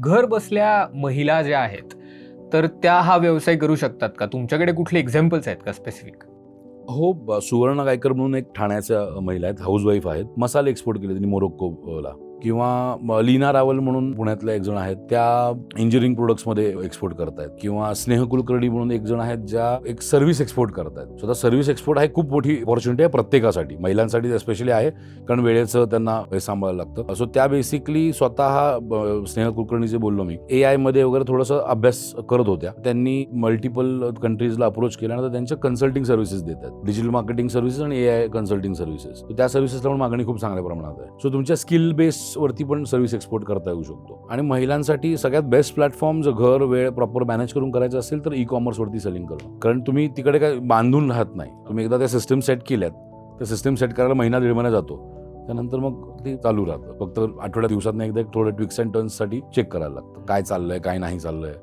घर बसल्या महिला ज्या आहेत तर त्या हा व्यवसाय करू शकतात का? तुमच्याकडे कुठले एक्झाम्पल्स आहेत का स्पेसिफिक हो ब- सुवर्ण गायकर म्हणून एक ठाण्याच्या महिला आहेत हाऊसवाईफ आहेत. मसाले एक्सपोर्ट केले त्यांनी मोरोक्कोला किंवा म- लीना रावल म्हणून पुण्यातल्या एक जण आहेत त्या इंजिनिअरिंग प्रोडक्ट्समध्ये एक्सपोर्ट करतायत. किंवा स्नेह कुलकर्णी म्हणून एक जण आहेत ज्या एक सर्व्हिस एक्सपोर्ट करतायत. स्वतः सर्व्हिस एक्सपोर्ट हा खूप मोठी ऑपॉर्च्युनिटी आहे प्रत्येकासाठी. महिलांसाठी स्पेशली आहे कारण वेळेचं त्यांना हे सांभाळायला लागतं. सो त्या बेसिकली स्वतः स्नेह कुलकर्णी जे बोललो मी. ए आयमध्ये वगैरे थोडंसं अभ्यास करत होत्या. त्यांनी मल्टिपल कंट्रीजला अप्रोच केल्यानंतर त्यांच्या कन्सल्टिंग सर्व्हिसेस देतात. डिजिटल मार्केटिंग सर्व्हिसेस आणि ए आय कन्सल्टिंग सर्व्हिसेस त्या सर्व्हिसेसला पण मागणी खूप चांगल्या प्रमाणात आहे. सो तुमच्या स्किल बेस वरती पण सर्व्हिस एक्सपोर्ट करता येऊ शकतो. आणि महिलांसाठी सगळ्यात बेस्ट प्लॅटफॉर्म जर घर वेळ प्रॉपर मॅनेज करून करायचं असेल तर ई कॉमर्सवरती सेलिंग करणं. कारण तुम्ही तिकडे काय बांधून राहत नाही. तुम्ही एकदा त्या सिस्टम सेट केल्यात. त्या सिस्टम सेट करायला महिना दीड महिना जातो. त्यानंतर मग ते चालू राहतं. फक्त आठवड्या दिवसात एकदा एक थोडं ट्विक्स अँड टर्न्ससाठी चेक करायला लागतं. काय चाललंय काय नाही चाललंय.